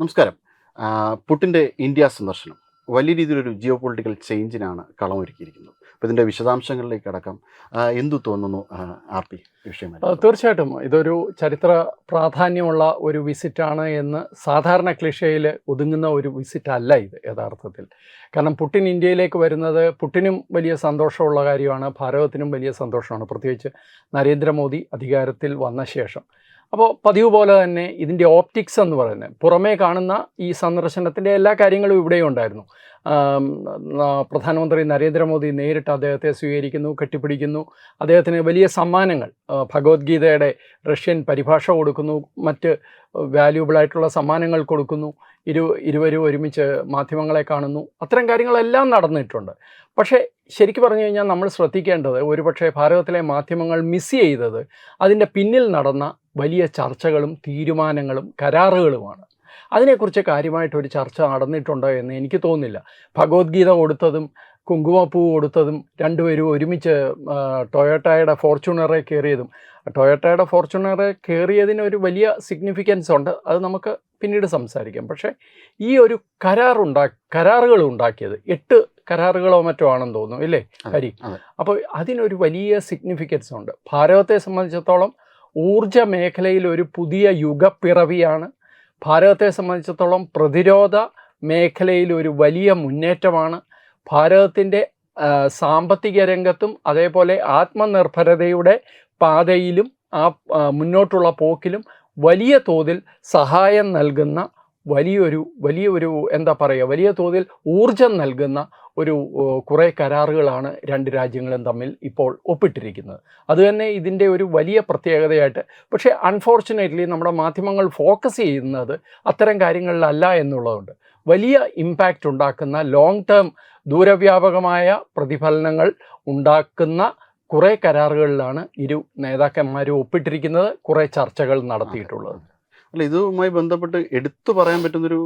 നമസ്കാരം. പുട്ടിന്റെ ഇന്ത്യ സന്ദർശനം. വലിയ രീതിയിലൊരു ജിയോ പൊളിറ്റിക്കൽ ചേഞ്ചിനാണ് കളമൊരുക്കിയിരിക്കുന്നത്. അപ്പോൾ ഇതിന്റെ വിശദാംശങ്ങളിലേക്ക് അടക്കം എന്തു തോന്നുന്നു ആർ പി വിഷയമായി തീർച്ചയായിട്ടും. ഇതൊരു ചരിത്ര പ്രാധാന്യമുള്ള ഒരു വിസിറ്റാണ് എന്ന് സാധാരണ ക്ലിഷയിൽ ഒതുങ്ങുന്ന ഒരു വിസിറ്റ് അല്ല ഇത് യഥാർത്ഥത്തിൽ. കാരണം പുട്ടിൻ ഇന്ത്യയിലേക്ക് വരുന്നത് പുട്ടിനും വലിയ സന്തോഷമുള്ള കാര്യമാണ് ഭാരതത്തിനും വലിയ സന്തോഷമാണ്. പ്രത്യേകിച്ച് നരേന്ദ്രമോദി അധികാരത്തിൽ വന്ന ശേഷം. അപ്പോൾ പതിവ് പോലെ തന്നെ ഇതിന്റെ ഓപ്റ്റിക്സ് എന്ന് പറയുന്നത് പുറമേ കാണുന്ന ഈ സന്ദർശനത്തിന്റെ എല്ലാ കാര്യങ്ങളും ഇവിടെയും ഉണ്ടായിരുന്നു. പ്രധാനമന്ത്രി നരേന്ദ്രമോദി നേരിട്ട് അദ്ദേഹത്തെ സ്വീകരിക്കുന്നു കെട്ടിപ്പിടിക്കുന്നു. അദ്ദേഹത്തിന് വലിയ സമ്മാനങ്ങൾ ഭഗവത്ഗീതയുടെ റഷ്യൻ പരിഭാഷ കൊടുക്കുന്നു മറ്റ് വാല്യൂബിളായിട്ടുള്ള സമ്മാനങ്ങൾ കൊടുക്കുന്നു. ഇരു ഇരുവരും ഒരുമിച്ച് മാധ്യമങ്ങളെ കാണുന്നു. അത്തരം കാര്യങ്ങളെല്ലാം നടന്നിട്ടുണ്ട്. പക്ഷേ ശരിക്കും പറഞ്ഞു കഴിഞ്ഞാൽ നമ്മൾ ശ്രദ്ധിക്കേണ്ടത് ഒരുപക്ഷെ ഭാരതത്തിലെ മാധ്യമങ്ങൾ മിസ് ചെയ്തത് അതിന്റെ പിന്നിൽ നടന്ന വലിയ ചർച്ചകളും തീരുമാനങ്ങളും കരാറുകളുമാണ്. അതിനെക്കുറിച്ച് കാര്യമായിട്ടൊരു ചർച്ച നടന്നിട്ടുണ്ടോ എന്ന് എനിക്ക് തോന്നുന്നില്ല. ഭഗവത്ഗീത കൊടുത്തതും കുങ്കുമപ്പൂ കൊടുത്തതും രണ്ടുപേരും ഒരുമിച്ച് ടൊയോട്ടയുടെ ഫോർച്യൂണറെ കയറിയതും. ടൊയോട്ടയുടെ ഫോർച്യൂണറെ കയറിയതിന് ഒരു വലിയ സിഗ്നിഫിക്കൻസ് ഉണ്ട്. അത് നമുക്ക് പിന്നീട് സംസാരിക്കാം. പക്ഷേ ഈ ഒരു കരാറുണ്ടാ കരാറുകൾ ഉണ്ടാക്കിയത് എട്ട് കരാറുകളോ മറ്റോ ആണെന്ന് തോന്നുന്നു ഇല്ലേ? ഹരി. അപ്പോൾ അതിനൊരു വലിയ സിഗ്നിഫിക്കൻസ് ഉണ്ട്. ഭാരതത്തെ സംബന്ധിച്ചിടത്തോളം ഊർജ മേഖലയിൽ ഒരു പുതിയ യുഗപ്പിറവിയാണ്. ഭാരതത്തെ സംബന്ധിച്ചിടത്തോളം പ്രതിരോധ മേഖലയിൽ ഒരു വലിയ മുന്നേറ്റമാണ്. ഭാരതത്തിന്റെ സാമ്പത്തിക രംഗത്തും അതേപോലെ ആത്മനിർഭരതയുടെ പാതയിലും ആ മുന്നോട്ടുള്ള പോക്കിലും വലിയ തോതിൽ സഹായം നൽകുന്ന വലിയൊരു വലിയൊരു എന്താ പറയുക വലിയ തോതിൽ ഊർജം നൽകുന്ന ഒരു കുറേ കരാറുകളാണ് രണ്ട് രാജ്യങ്ങളും തമ്മിൽ ഇപ്പോൾ ഒപ്പിട്ടിരിക്കുന്നത്. അതുതന്നെ ഇതിന്റെ ഒരു വലിയ പ്രത്യേകതയായിട്ട് പക്ഷേ അൺഫോർച്ചുനേറ്റ്ലി നമ്മുടെ മാധ്യമങ്ങൾ ഫോക്കസ് ചെയ്യുന്നത് അത്തരം കാര്യങ്ങളിലല്ല എന്നുള്ളതുണ്ട് വലിയ ഇമ്പാക്റ്റ് ഉണ്ടാക്കുന്ന ലോങ് ടേം ദൂരവ്യാപകമായ പ്രതിഫലനങ്ങൾ ഉണ്ടാക്കുന്ന കുറേ കരാറുകളിലാണ് ഇരു നേതാക്കന്മാരും ഒപ്പിട്ടിരിക്കുന്നത് കുറേ ചർച്ചകൾ നടത്തിയിട്ടുള്ളത്. അല്ല ഇതുമായി ബന്ധപ്പെട്ട് എടുത്തു പറയാൻ പറ്റുന്നൊരു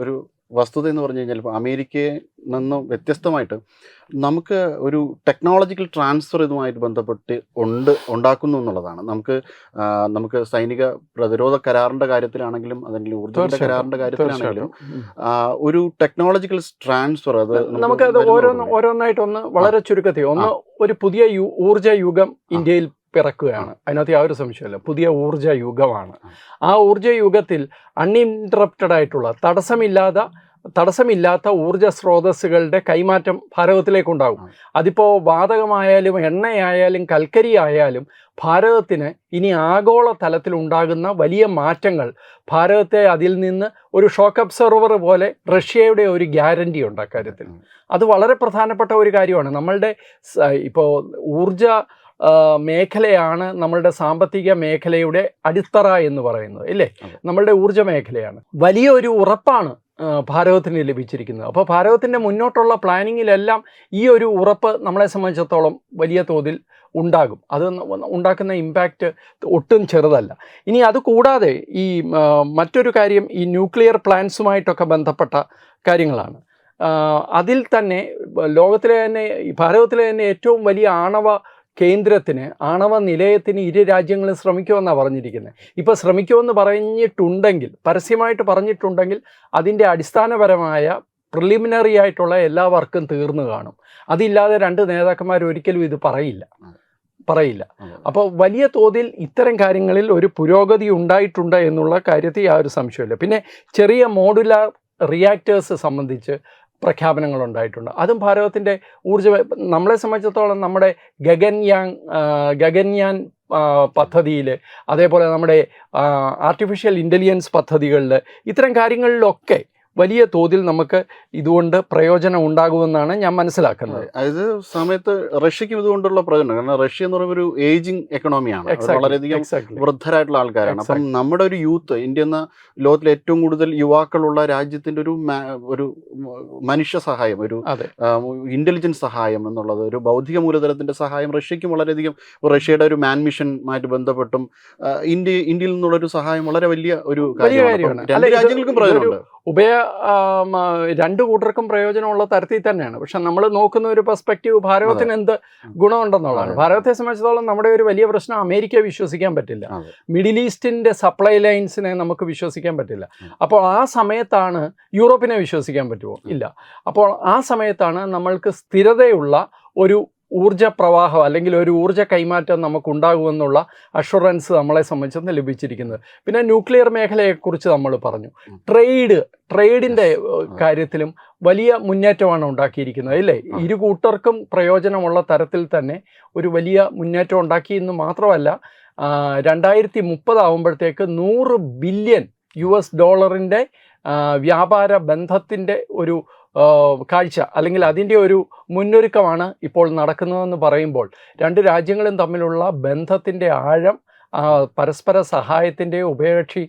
ഒരു വസ്തുത എന്ന് പറഞ്ഞു കഴിഞ്ഞാൽ ഇപ്പോൾ അമേരിക്കയിൽ നിന്നും വ്യത്യസ്തമായിട്ട് നമുക്ക് ഒരു ടെക്നോളജിക്കൽ ട്രാൻസ്ഫർ ഇതുമായിട്ട് ബന്ധപ്പെട്ട് ഉണ്ട് ഉണ്ടാക്കുന്നു എന്നുള്ളതാണ്. നമുക്ക് നമുക്ക് സൈനിക പ്രതിരോധ കരാറിന്റെ കാര്യത്തിലാണെങ്കിലും അല്ലെങ്കിൽ ഊർജ കരാറിന്റെ കരാറിന്റെ കാര്യത്തിലാണെങ്കിലും ഒരു ടെക്നോളജിക്കൽ ട്രാൻസ്ഫർ അത് നമുക്ക് ഓരോന്ന്. ഓരോന്നായിട്ടൊന്ന് വളരെ ചുരുക്കത്തിൽ ഒന്ന് ഒരു പുതിയ ഊർജ യുഗം ഇന്ത്യയിൽ പിറക്കുകയാണ്. അതിനകത്ത് യാതൊരു സംശയമില്ല പുതിയ ഊർജ യുഗമാണ്. ആ. ഊർജ യുഗത്തിൽ അൺഇന്ററപ്റ്റഡ് ആയിട്ടുള്ള തടസ്സമില്ലാത്ത തടസ്സമില്ലാത്ത ഊർജ സ്രോതസ്സുകളുടെ കൈമാറ്റം ഭാരതത്തിലേക്കുണ്ടാകും. അതിപ്പോൾ വാതകമായാലും എണ്ണയായാലും കൽക്കരി ആയാലും ഭാരതത്തിന് ഇനി ആഗോള തലത്തിൽ ഉണ്ടാകുന്ന വലിയ മാറ്റങ്ങൾ ഭാരതത്തെ അതിൽ നിന്ന് ഒരു ഷോക്ക് അബ്സർവർ പോലെ റഷ്യയുടെ ഒരു ഗ്യാരണ്ടി ഉണ്ട് അക്കാര്യത്തിൽ. അത് വളരെ പ്രധാനപ്പെട്ട ഒരു കാര്യമാണ്. നമ്മളുടെ ഇപ്പോൾ ഊർജ മേഖലയാണ് നമ്മളുടെ സാമ്പത്തിക മേഖലയുടെ അടിത്തറ എന്ന് പറയുന്നത് ഇല്ലേ. നമ്മളുടെ ഊർജ മേഖലയാണ്. വലിയൊരു ഉറപ്പാണ് ഭാരതത്തിന് ലഭിച്ചിരിക്കുന്നത്. അപ്പോൾ ഭാരതത്തിന്റെ മുന്നോട്ടുള്ള പ്ലാനിങ്ങിലെല്ലാം ഈ ഒരു ഉറപ്പ് നമ്മളെ സംബന്ധിച്ചിടത്തോളം വലിയ തോതിൽ ഉണ്ടാകും. അത് ഉണ്ടാക്കുന്ന ഇമ്പാക്റ്റ് ഒട്ടും ചെറുതല്ല. ഇനി അത് കൂടാതെ ഈ മറ്റൊരു കാര്യം ഈ ന്യൂക്ലിയർ പ്ലാന്റ്സുമായിട്ടൊക്കെ ബന്ധപ്പെട്ട കാര്യങ്ങളാണ്. അതിൽ തന്നെ ലോകത്തിലെ തന്നെ ഭാരതത്തിലെ തന്നെ ഏറ്റവും വലിയ ആണവ കേന്ദ്രത്തിന് ആണവ നിലയത്തിന് ഇരു രാജ്യങ്ങളും ശ്രമിക്കുമെന്നാണ് പറഞ്ഞിരിക്കുന്നത് ഇപ്പോൾ ശ്രമിക്കുമെന്ന് പറഞ്ഞിട്ടുണ്ടെങ്കിൽ പരസ്യമായിട്ട് പറഞ്ഞിട്ടുണ്ടെങ്കിൽ അതിന്റെ അടിസ്ഥാനപരമായ പ്രിലിമിനറി ആയിട്ടുള്ള എല്ലാ വർക്കും തീർന്നു കാണും. അതില്ലാതെ രണ്ട് നേതാക്കന്മാർ ഒരിക്കലും ഇത് പറയില്ല. പറയില്ല. അപ്പോൾ വലിയ തോതിൽ ഇത്തരം കാര്യങ്ങളിൽ ഒരു പുരോഗതി ഉണ്ടായിട്ടുണ്ട് എന്നുള്ള കാര്യത്തിൽ ആ ഒരു സംശയമില്ല പിന്നെ ചെറിയ മോഡുലാർ റിയാക്ടേഴ്സ് സംബന്ധിച്ച് പ്രഖ്യാപനങ്ങൾ ഉണ്ടായിട്ടുണ്ട് അതും ഭാരതത്തിന്റെ ഊർജ നമ്മളെ സംബന്ധിച്ചിടത്തോളം നമ്മുടെ ഗഗൻയാങ് ഗഗൻയാൻ പദ്ധതിയിൽ അതേപോലെ നമ്മുടെ ആർട്ടിഫിഷ്യൽ ഇന്റലിജൻസ് പദ്ധതികളിൽ ഇത്തരം കാര്യങ്ങളിലൊക്കെ വലിയ തോതിൽ നമുക്ക് ഇതുകൊണ്ട് പ്രയോജനം ഉണ്ടാകുമെന്നാണ് ഞാൻ മനസ്സിലാക്കുന്നത്. അതായത് സമയത്ത് റഷ്യക്കും ഇതുകൊണ്ടുള്ള പ്രയോജനം. കാരണം റഷ്യ എന്ന് പറയുമ്പോൾ ഒരു ഏജിങ് എക്കണോമിയാണ് വളരെയധികം. വൃദ്ധരായിട്ടുള്ള ആൾക്കാരാണ്. അപ്പം നമ്മുടെ ഒരു യൂത്ത് ഇന്ത്യ എന്ന ലോകത്തിലെ ഏറ്റവും കൂടുതൽ യുവാക്കളുള്ള രാജ്യത്തിന്റെ ഒരു ഒരു മനുഷ്യ സഹായം ഒരു ഇന്റലിജൻസ് ഇന്റലിജൻസ് സഹായം എന്നുള്ളത് ഒരു ബൗദ്ധിക മൂലധനത്തിന്റെ സഹായം റഷ്യക്കും വളരെയധികം റഷ്യയുടെ ഒരു മാൻ മിഷനുമായിട്ട് ബന്ധപ്പെട്ടും ഇന്ത്യ ഇന്ത്യയിൽ നിന്നുള്ള ഒരു സഹായം വളരെ വലിയ ഒരു കാര്യമാണ്. രണ്ട് രാജ്യങ്ങൾക്കും പ്രയോജനമുണ്ട്. ഉഭയ രണ്ടു കൂട്ടർക്കും പ്രയോജനമുള്ള തരത്തിൽ തന്നെയാണ്. പക്ഷെ നമ്മൾ നോക്കുന്ന ഒരു പെർസ്പെക്റ്റീവ് ഭാരതത്തിന് എന്ത് ഗുണമുണ്ടെന്നുള്ളതാണ്. ഭാരതത്തെ സംബന്ധിച്ചിടത്തോളം നമ്മുടെ ഒരു വലിയ പ്രശ്നം അമേരിക്ക വിശ്വസിക്കാൻ പറ്റില്ല. മിഡിൽ ഈസ്റ്റിന്റെ സപ്ലൈ ലൈൻസിനെ നമുക്ക് വിശ്വസിക്കാൻ പറ്റില്ല. അപ്പോൾ ആ സമയത്താണ് യൂറോപ്പിനെ വിശ്വസിക്കാൻ പറ്റുമോ? ഇല്ല. അപ്പോൾ ആ സമയത്താണ് നമ്മൾക്ക് സ്ഥിരതയുള്ള ഒരു ഊർജ പ്രവാഹം അല്ലെങ്കിൽ ഒരു ഊർജ കൈമാറ്റം നമുക്കുണ്ടാകുമെന്നുള്ള അഷുറൻസ് നമ്മളെ സംബന്ധിച്ച് ലഭിച്ചിരിക്കുന്നത്. പിന്നെ ന്യൂക്ലിയർ മേഖലയെക്കുറിച്ച് നമ്മൾ പറഞ്ഞു. ട്രേഡ് ട്രേഡിന്റെ കാര്യത്തിലും വലിയ മുന്നേറ്റമാണ് ഉണ്ടാക്കിയിരിക്കുന്നത് അല്ലേ? ഇരു കൂട്ടർക്കും പ്രയോജനമുള്ള തരത്തിൽ തന്നെ ഒരു വലിയ മുന്നേറ്റം ഉണ്ടാക്കി എന്ന് മാത്രമല്ല രണ്ടായിരത്തി മുപ്പതാവുമ്പോഴത്തേക്ക് നൂറ് ബില്യൺ യു എസ് ഡോളറിന്റെ വ്യാപാര ബന്ധത്തിന്റെ ഒരു കാഴ്ച അല്ലെങ്കിൽ അതിന്റെ ഒരു മുന്നൊരുക്കമാണ് ഇപ്പോൾ നടക്കുന്നതെന്ന് പറയുമ്പോൾ രണ്ട് രാജ്യങ്ങളും തമ്മിലുള്ള ബന്ധത്തിന്റെ ആഴം പരസ്പര സഹായത്തിന്റെ ഉഭയകക്ഷി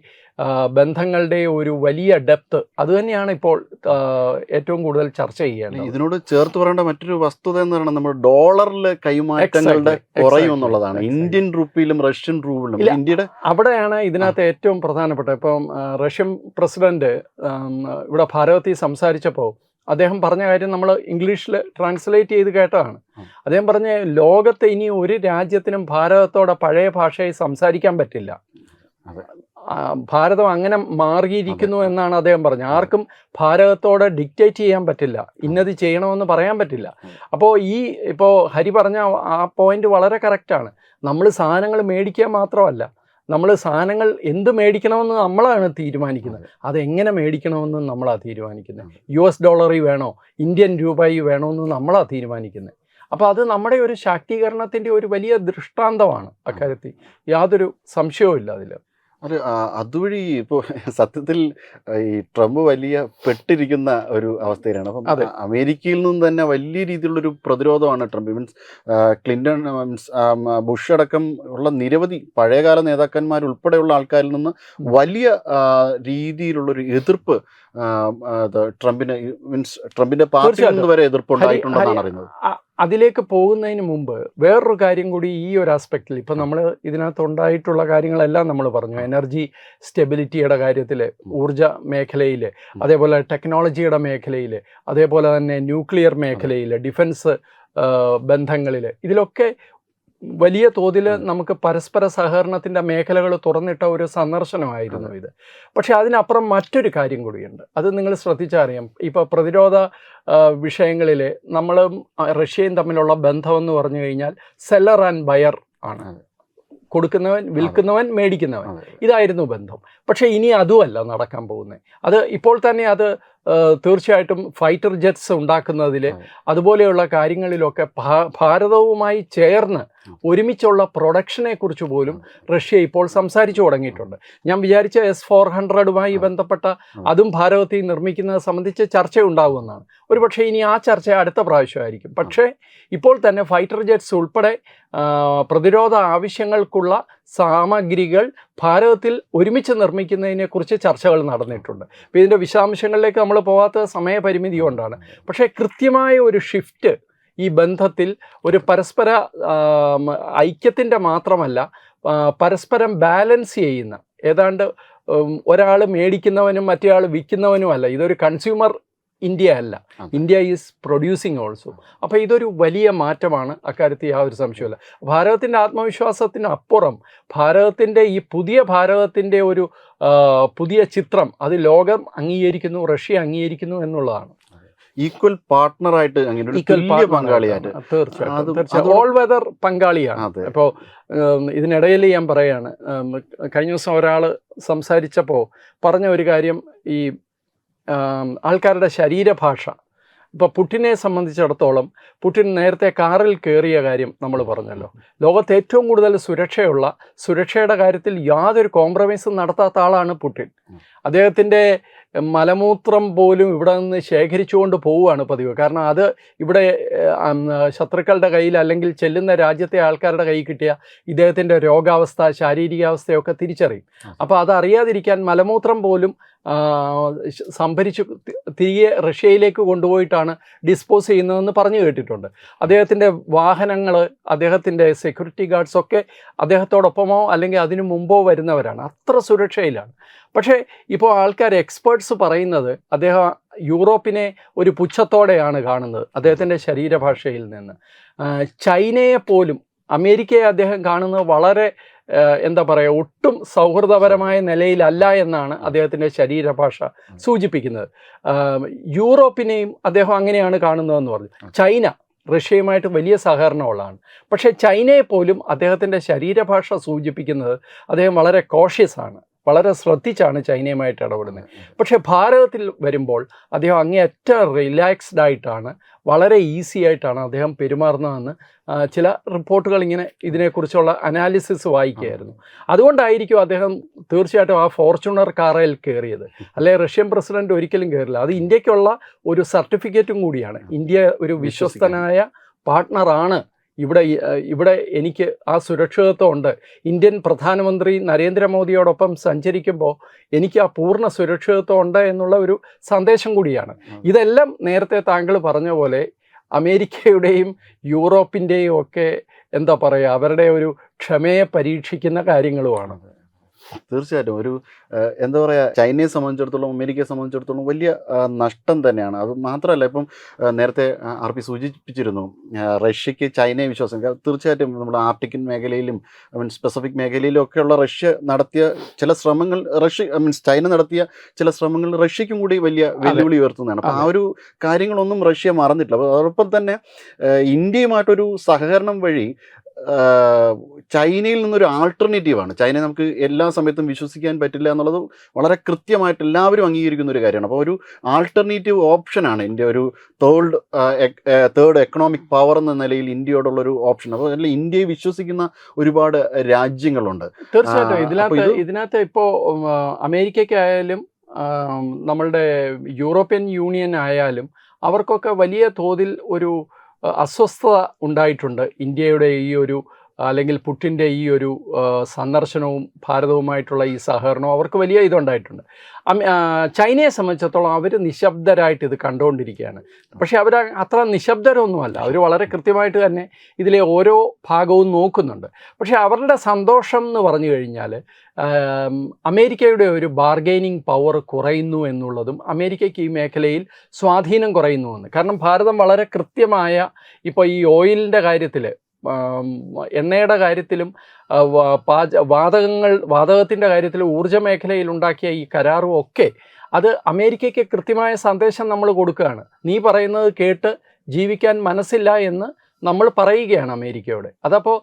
ബന്ധങ്ങളുടെ ഒരു വലിയ ഡെപ്ത് അതുതന്നെയാണ് ഇപ്പോൾ ഏറ്റവും കൂടുതൽ ചർച്ച ചെയ്യേണ്ടത്. ഇതിനോട് ചേർത്ത് പറയേണ്ട മറ്റൊരു വസ്തുത എന്ന് പറയുന്നത് നമ്മുടെ ഡോളറിലെ കൈമാറ്റങ്ങളുടെ കുറയും എന്നുള്ളതാണ്. ഇന്ത്യൻ റുപ്പിയിലും റഷ്യൻ റൂബിലും ഇല്ല. ഇന്ത്യയുടെ അവിടെയാണ് ഇതിനകത്ത് ഏറ്റവും പ്രധാനപ്പെട്ട ഇപ്പം റഷ്യൻ പ്രസിഡന്റ് ഇവിടെ ഭാരതത്തിൽ സംസാരിച്ചപ്പോൾ അദ്ദേഹം പറഞ്ഞ കാര്യം നമ്മൾ ഇംഗ്ലീഷിൽ ട്രാൻസ്ലേറ്റ് ചെയ്ത് കേട്ടതാണ്. അദ്ദേഹം പറഞ്ഞ ലോകത്തെ ഇനി ഒരു രാജ്യത്തിനും ഭാരതത്തോടെ പഴയ ഭാഷയെ സംസാരിക്കാൻ പറ്റില്ല. ഭാരതം അങ്ങനെ മാറിയിരിക്കുന്നു എന്നാണ് അദ്ദേഹം പറഞ്ഞത്. ആർക്കും ഭാരതത്തോടെ ഡിക്റ്റേറ്റ് ചെയ്യാൻ പറ്റില്ല. ഇന്നത് ചെയ്യണമെന്ന് പറയാൻ പറ്റില്ല. അപ്പോൾ ഈ ഇപ്പോൾ ഹരി പറഞ്ഞ ആ പോയിന്റ് വളരെ കറക്റ്റാണ് നമ്മൾ സാധനങ്ങൾ മേടിക്കുക മാത്രമല്ല. നമ്മൾ സാധനങ്ങൾ എന്ത് മേടിക്കണമെന്ന് നമ്മളാണ് തീരുമാനിക്കുന്നത്. അതെങ്ങനെ മേടിക്കണമെന്ന് നമ്മളാണ് തീരുമാനിക്കുന്നത് യു എസ് ഡോളറിൽ വേണോ? ഇന്ത്യൻ രൂപയിൽ വേണോ എന്ന് നമ്മളാണ് തീരുമാനിക്കുന്നത് അപ്പോൾ അത് നമ്മുടെ ഒരു ശാക്തീകരണത്തിന്റെ ഒരു വലിയ ദൃഷ്ടാന്തമാണ് അക്കാര്യത്തിൽ യാതൊരു സംശയവും ഇല്ല അതിൽ ആ, അതുവഴി ഇപ്പോൾ സത്യത്തിൽ ഈ ട്രംപ് വലിയ പെട്ടിരിക്കുന്ന ഒരു അവസ്ഥയിലാണ്. അപ്പം അതെ. അമേരിക്കയിൽ നിന്ന് തന്നെ വലിയ രീതിയിലുള്ളൊരു പ്രതിരോധമാണ് Trump. Means Clinton means Bush അടക്കം ഉള്ള നിരവധി പഴയകാല നേതാക്കന്മാർ ഉൾപ്പെടെയുള്ള ആൾക്കാരിൽ നിന്ന് വലിയ രീതിയിലുള്ളൊരു എതിർപ്പ് ട്രംപിന് മീൻസ് ട്രംപിന്റെ പാർട്ടിയിൽ നിന്ന് വരെ എതിർപ്പ് ഉണ്ടായിട്ടുണ്ടെന്നാണ് ഹരി- അറിയുന്നത്. അതിലേക്ക് പോകുന്നതിന് മുമ്പ് വേറൊരു കാര്യം കൂടി ഈ ഒരു ആസ്പെക്റ്റിൽ ഇപ്പം നമ്മൾ ഇതിനകത്ത് ഉണ്ടായിട്ടുള്ള കാര്യങ്ങളെല്ലാം നമ്മൾ പറഞ്ഞു. എനർജി സ്റ്റെബിലിറ്റിയുടെ കാര്യത്തിൽ ഊർജ മേഖലയിൽ അതേപോലെ ടെക്നോളജിയുടെ മേഖലയിൽ അതേപോലെ തന്നെ ന്യൂക്ലിയർ മേഖലയിൽ ഡിഫൻസ് ബന്ധങ്ങളിൽ ഇതിലൊക്കെ വലിയ തോതിൽ നമുക്ക് പരസ്പര സഹകരണത്തിന്റെ മേഖലകൾ തുറന്നിട്ട ഒരു സന്ദർശനമായിരുന്നു ഇത്. പക്ഷേ അതിനപ്പുറം മറ്റൊരു കാര്യം കൂടിയുണ്ട്. അത് നിങ്ങൾ ശ്രദ്ധിച്ചറിയാം. ഇപ്പോൾ പ്രതിരോധ വിഷയങ്ങളിൽ നമ്മൾ റഷ്യയും തമ്മിലുള്ള ബന്ധമെന്ന് പറഞ്ഞു കഴിഞ്ഞാൽ സെല്ലർ ആൻഡ് ബയർ ആണ്. കൊടുക്കുന്നവൻ വിൽക്കുന്നവൻ മേടിക്കുന്നവൻ. ഇതായിരുന്നു ബന്ധം. പക്ഷേ ഇനി അതുമല്ല നടക്കാൻ പോകുന്നത്. അത് ഇപ്പോൾ തന്നെ അത് തീർച്ചയായിട്ടും ഫൈറ്റർ ജെറ്റ്സ് ഉണ്ടാക്കുന്നതിൽ അതുപോലെയുള്ള കാര്യങ്ങളിലൊക്കെ ഭാരതവുമായി ചേർന്ന് ഒരുമിച്ചുള്ള പ്രൊഡക്ഷനെ കുറിച്ച് പോലും റഷ്യ ഇപ്പോൾ സംസാരിച്ചു തുടങ്ങിയിട്ടുണ്ട്. ഞാൻ വിചാരിച്ച എസ് ഫോർ ഹൺഡ്രഡുമായി ബന്ധപ്പെട്ട അതും ഭാരതത്തിൽ നിർമ്മിക്കുന്നത് സംബന്ധിച്ച് ചർച്ച ഉണ്ടാകുമെന്നാണ് ഒരു പക്ഷേ ഇനി ആ ചർച്ച അടുത്ത പ്രാവശ്യമായിരിക്കും. പക്ഷേ ഇപ്പോൾ തന്നെ ഫൈറ്റർ ജെറ്റ്സ് ഉൾപ്പെടെ പ്രതിരോധ ആവശ്യങ്ങൾക്കുള്ള സാമഗ്രികൾ ഭാരതത്തിൽ ഒരുമിച്ച് നിർമ്മിക്കുന്നതിനെക്കുറിച്ച് ചർച്ചകൾ നടന്നിട്ടുണ്ട്. അപ്പോൾ ഇതിന്റെ വിശദാംശങ്ങളിലേക്ക് നമ്മൾ പോകാത്ത സമയപരിമിതി കൊണ്ടാണ്. പക്ഷേ കൃത്യമായ ഒരു ഷിഫ്റ്റ് ഈ ബന്ധത്തിൽ ഒരു പരസ്പര ഐക്യത്തിന്റെ മാത്രമല്ല പരസ്പരം ബാലൻസ് ചെയ്യുന്ന ഏതാണ്ട് ഒരാൾ മേടിക്കുന്നവനും മറ്റേ ആൾ വിൽക്കുന്നവനുമല്ല. ഇതൊരു കൺസ്യൂമർ ഇന്ത്യ അല്ല ഇന്ത്യ ഈസ് പ്രൊഡ്യൂസിങ് ഓൾസോ. അപ്പോൾ ഇതൊരു വലിയ മാറ്റമാണ്. അക്കാര്യത്തിൽ യാതൊരു സംശയമില്ല ഭാരതത്തിന്റെ ആത്മവിശ്വാസത്തിന് അപ്പുറം ഭാരതത്തിന്റെ ഈ പുതിയ ഭാരതത്തിന്റെ ഒരു പുതിയ ചിത്രം അത് ലോകം അംഗീകരിക്കുന്നു റഷ്യ അംഗീകരിക്കുന്നു എന്നുള്ളതാണ്. ഈക്വൽ പാർട്ട്ണറായിട്ട് അങ്ങനെ പങ്കാളിയായിട്ട്. തീർച്ചയായിട്ടും ഓൾ വെതർ പങ്കാളിയാണ്. അപ്പോൾ ഇതിനിടയിൽ ഞാൻ പറയാണ് കഴിഞ്ഞ ദിവസം ഒരാൾ സംസാരിച്ചപ്പോൾ പറഞ്ഞ ഒരു കാര്യം ഈ ആൾക്കാരുടെ ശരീരഭാഷ. ഇപ്പോൾ പുട്ടിനെ സംബന്ധിച്ചിടത്തോളം പുട്ടിൻ നേരത്തെ കാറിൽ കയറിയ കാര്യം നമ്മൾ പറഞ്ഞല്ലോ. ലോകത്ത് ഏറ്റവും കൂടുതൽ സുരക്ഷയുള്ള സുരക്ഷയുടെ കാര്യത്തിൽ യാതൊരു കോംപ്രമൈസും നടത്താത്ത ആളാണ് പുട്ടിൻ. അദ്ദേഹത്തിന്റെ മലമൂത്രം പോലും ഇവിടെ നിന്ന് ശേഖരിച്ചുകൊണ്ട് പോവുകയാണ് പതിവ്. കാരണം അത് ഇവിടെ ശത്രുക്കളുടെ കയ്യിൽ അല്ലെങ്കിൽ ചെല്ലുന്ന രാജ്യത്തെ ആൾക്കാരുടെ കയ്യിൽ കിട്ടിയ ഇദ്ദേഹത്തിന്റെ രോഗാവസ്ഥ ശാരീരികാവസ്ഥയൊക്കെ തിരിച്ചറിയും. അപ്പോൾ അത് അറിയാതിരിക്കാൻ മലമൂത്രം പോലും സംഭരിച്ചു തിരികെ റഷ്യയിലേക്ക് കൊണ്ടുപോയിട്ടാണ് ഡിസ്പോസ് ചെയ്യുന്നതെന്ന് പറഞ്ഞു കേട്ടിട്ടുണ്ട്. അദ്ദേഹത്തിന്റെ വാഹനങ്ങൾ അദ്ദേഹത്തിന്റെ സെക്യൂരിറ്റി ഗാർഡ്സൊക്കെ അദ്ദേഹത്തോടൊപ്പമോ അല്ലെങ്കിൽ അതിനു മുമ്പോ വരുന്നവരാണ്. അത്ര സുരക്ഷയിലാണ്. പക്ഷേ ഇപ്പോൾ ആൾക്കാർ എക്സ്പേർട്സ് പറയുന്നത് അദ്ദേഹം യൂറോപ്പിനെ ഒരു പുച്ഛത്തോടെയാണ് കാണുന്നത് അദ്ദേഹത്തിന്റെ ശരീരഭാഷയിൽ നിന്ന്. ചൈനയെ പോലും അമേരിക്കയെ അദ്ദേഹം കാണുന്നത് വളരെ എന്താ പറയുക ഒട്ടും സൗഹൃദപരമായ നിലയിലല്ല എന്നാണ് അദ്ദേഹത്തിന്റെ ശരീരഭാഷ സൂചിപ്പിക്കുന്നത്. യൂറോപ്പിനെയും അദ്ദേഹം അങ്ങനെയാണ് കാണുന്നതെന്ന് പറഞ്ഞു. ചൈന റഷ്യയുമായിട്ട് വലിയ സഹകരണമുള്ളതാണ്. പക്ഷേ ചൈനയെ പോലും അദ്ദേഹത്തിന്റെ ശരീരഭാഷ സൂചിപ്പിക്കുന്നത് അദ്ദേഹം വളരെ കോഷ്യസ് ആണ്. വളരെ ശ്രദ്ധിച്ചാണ് ചൈനയുമായിട്ട് ഇടപെടുന്നത്. പക്ഷേ ഭാരതത്തിൽ വരുമ്പോൾ അദ്ദേഹം അങ്ങേയറ്റ റിലാക്സ്ഡ് ആയിട്ടാണ് വളരെ ഈസി ആയിട്ടാണ് അദ്ദേഹം പെരുമാറുന്നതെന്ന് ചില റിപ്പോർട്ടുകൾ ഇങ്ങനെ ഇതിനെക്കുറിച്ചുള്ള അനാലിസിസ് വായിക്കുകയായിരുന്നു. അതുകൊണ്ടായിരിക്കും അദ്ദേഹം തീർച്ചയായിട്ടും ആ ഫോർച്യൂണർ കാറയിൽ കയറിയത്. അല്ലെ റഷ്യൻ പ്രസിഡന്റ് ഒരിക്കലും കയറില്ല. അത് ഇന്ത്യക്കുള്ള ഒരു സർട്ടിഫിക്കറ്റും കൂടിയാണ്. ഇന്ത്യ ഒരു വിശ്വസ്തനായ പാർട്ട്ണറാണ് ഇവിടെ ഇവിടെ എനിക്ക് ആ സുരക്ഷിതത്വം ഉണ്ട്. ഇന്ത്യൻ പ്രധാനമന്ത്രി നരേന്ദ്രമോദിയോടൊപ്പം സഞ്ചരിക്കുമ്പോൾ എനിക്ക് ആ പൂർണ സുരക്ഷിതത്വം ഉണ്ട് എന്നുള്ള ഒരു സന്ദേശം കൂടിയാണ്. ഇതെല്ലാം നേരത്തെ താങ്കൾ പറഞ്ഞ പോലെ അമേരിക്കയുടെയും യൂറോപ്പിന്റെയും ഒക്കെ എന്താ പറയുക അവരുടെ ഒരു ക്ഷമയെ പരീക്ഷിക്കുന്ന കാര്യങ്ങളുമാണ്. തീർച്ചയായിട്ടും. ഒരു എന്താ പറയുക ചൈനയെ സംബന്ധിച്ചിടത്തോളം അമേരിക്കയെ സംബന്ധിച്ചിടത്തോളം വലിയ നഷ്ടം തന്നെയാണ്. അത് മാത്രമല്ല ഇപ്പം നേരത്തെ ആർ പി സൂചിപ്പിച്ചിരുന്നു റഷ്യക്ക് ചൈനയെ വിശ്വാസം. തീർച്ചയായിട്ടും നമ്മുടെ ആർട്ടിക്കൻ മേഖലയിലും മീൻസ് സ്പെസിഫിക് മേഖലയിലും ഒക്കെയുള്ള റഷ്യ നടത്തിയ ചില ശ്രമങ്ങൾ റഷ്യ മീൻസ് ചൈന നടത്തിയ ചില ശ്രമങ്ങൾ റഷ്യക്കും കൂടി വലിയ വെല്ലുവിളി ഉയർത്തുന്നതാണ്. അപ്പോൾ ആ ഒരു കാര്യങ്ങളൊന്നും റഷ്യ മറന്നിട്ടില്ല. അപ്പോൾ അതോടൊപ്പം തന്നെ ഇന്ത്യയുമായിട്ടൊരു സഹകരണം വഴി ചൈനയിൽ നിന്നൊരു ആൾട്ടർനേറ്റീവാണ് ചൈനയെ നമുക്ക് എല്ലാ സമയത്തും വിശ്വസിക്കാൻ പറ്റില്ല എന്നുള്ളത് വളരെ കൃത്യമായിട്ട് എല്ലാവരും അംഗീകരിക്കുന്ന ഒരു കാര്യമാണ്. അപ്പോൾ ഒരു ആൾട്ടർനേറ്റീവ് ഓപ്ഷനാണ് ഇന്ത്യ ഒരു തേർഡ് തേർഡ് എക്കണോമിക് പവർ എന്ന നിലയിൽ ഇന്ത്യയോടുള്ളൊരു ഓപ്ഷൻ അപ്പോൾ അതിൽ ഇന്ത്യയെ വിശ്വസിക്കുന്ന ഒരുപാട് രാജ്യങ്ങളുണ്ട്. തീർച്ചയായിട്ടും. ഇതിനകത്ത് ഇതിനകത്ത് ഇപ്പോൾ അമേരിക്കയ്ക്കായാലും നമ്മളുടെ യൂറോപ്യൻ യൂണിയൻ ആയാലും അവർക്കൊക്കെ വലിയ തോതിൽ ഒരു അസ്വസ്ഥത ഉണ്ടായിട്ടുണ്ട്. ഇന്ത്യയുടെ ഈ ഒരു അല്ലെങ്കിൽ പുട്ടിന്റെ ഈ ഒരു സന്ദർശനവും ഭാരതവുമായിട്ടുള്ള ഈ സഹകരണവും അവർക്ക് വലിയ ഇതുണ്ടായിട്ടുണ്ട്. ചൈനയെ സംബന്ധിച്ചിടത്തോളം അവർ നിശബ്ദരായിട്ട് ഇത് കണ്ടുകൊണ്ടിരിക്കുകയാണ്. പക്ഷേ അവർ അത്ര നിശബ്ദരൊന്നുമല്ല. അവർ വളരെ കൃത്യമായിട്ട് തന്നെ ഇതിലെ ഓരോ ഭാഗവും നോക്കുന്നുണ്ട്. പക്ഷേ അവരുടെ സന്തോഷം എന്ന് പറഞ്ഞു കഴിഞ്ഞാൽ അമേരിക്കയുടെ ഒരു ബാർഗെയിനിങ് പവർ കുറയുന്നു എന്നുള്ളതും അമേരിക്കയ്ക്ക് ഈ മേഖലയിൽ സ്വാധീനം കുറയുന്നു കുറയുന്നുവെന്ന്. കാരണം ഭാരതം വളരെ കൃത്യമായ ഇപ്പോൾ ഈ ഓയിലിന്റെ കാര്യത്തിൽ എണ്ണയുടെ കാര്യത്തിലും പാച വാതകങ്ങൾ വാതകത്തിന്റെ കാര്യത്തിൽ ഊർജ മേഖലയിൽ ഉണ്ടാക്കിയ ഈ കരാറും ഒക്കെ അത് അമേരിക്കയ്ക്ക് കൃത്യമായ സന്ദേശം നമ്മൾ കൊടുക്കുകയാണ്. നീ പറയുന്നത് കേട്ട് ജീവിക്കാൻ മനസ്സില്ല എന്ന് നമ്മൾ പറയുകയാണ് അമേരിക്കയോട്. അതപ്പോൾ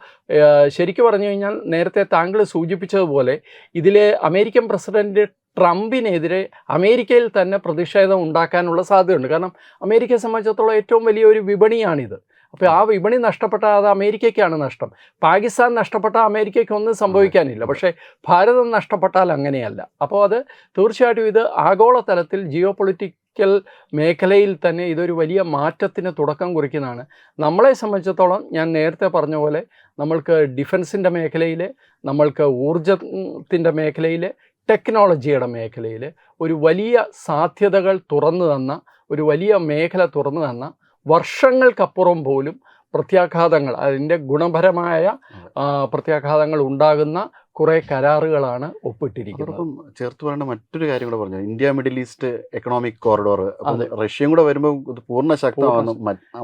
ശരിക്ക് പറഞ്ഞു കഴിഞ്ഞാൽ നേരത്തെ താങ്കൾ സൂചിപ്പിച്ചതുപോലെ ഇതിലെ അമേരിക്കൻ പ്രസിഡന്റ് ട്രംപിനെതിരെ അമേരിക്കയിൽ തന്നെ പ്രതിഷേധം ഉണ്ടാക്കാനുള്ള സാധ്യതയുണ്ട്. കാരണം അമേരിക്കയെ സംബന്ധിച്ചിടത്തോളം ഏറ്റവും വലിയൊരു വിപണിയാണിത്. അപ്പോൾ ആ വിപണി നഷ്ടപ്പെട്ട അത് അമേരിക്കയ്ക്കാണ് നഷ്ടം. പാകിസ്ഥാൻ നഷ്ടപ്പെട്ടാൽ അമേരിക്കയ്ക്ക് ഒന്നും സംഭവിക്കാനില്ല. പക്ഷേ ഭാരതം നഷ്ടപ്പെട്ടാൽ അങ്ങനെയല്ല. അപ്പോൾ അത് തീർച്ചയായിട്ടും ഇത് ആഗോളതലത്തിൽ ജിയോ പൊളിറ്റിക്കൽ മേഖലയിൽ തന്നെ ഇതൊരു വലിയ മാറ്റത്തിന് തുടക്കം കുറിക്കുന്നതാണ്. നമ്മളെ സംബന്ധിച്ചിടത്തോളം ഞാൻ നേരത്തെ പറഞ്ഞ പോലെ നമ്മൾക്ക് ഡിഫൻസിന്റെ മേഖലയിൽ നമ്മൾക്ക് ഊർജത്തിന്റെ മേഖലയിൽ ടെക്നോളജിയുടെ മേഖലയിൽ ഒരു വലിയ സാധ്യതകൾ തുറന്നു തന്ന ഒരു വലിയ മേഖല തുറന്നു തന്ന വർഷങ്ങൾക്കപ്പുറം പോലും പ്രത്യാഘാതങ്ങൾ അതിന്റെ ഗുണപരമായ പ്രത്യാഘാതങ്ങൾ ഉണ്ടാകുന്ന കുറേ കരാറുകളാണ് ഒപ്പിട്ടിരിക്കുന്നത്. ചേർത്ത് പറയേണ്ട മറ്റൊരു കാര്യം കൂടെ പറഞ്ഞു. India middle east economic corridor. റഷ്യയും കൂടെ വരുമ്പോൾ ഇത് പൂർണ ശക്തമാണ്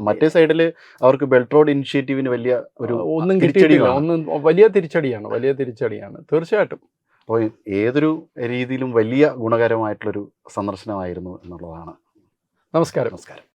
മറ്റേ സൈഡിൽ അവർക്ക് ബെൽറ്റ് റോഡ് ഇനിഷ്യേറ്റീവിന് വലിയ ഒരു ഒന്നും കിട്ടിയിട്ടില്ല. ഒന്നും വലിയ തിരിച്ചടിയാണ് വലിയ തിരിച്ചടിയാണ്. തീർച്ചയായിട്ടും. അപ്പോൾ ഏതൊരു രീതിയിലും വലിയ ഗുണകരമായിട്ടുള്ളൊരു സന്ദർശനമായിരുന്നു എന്നുള്ളതാണ്. നമസ്കാരം. നമസ്കാരം.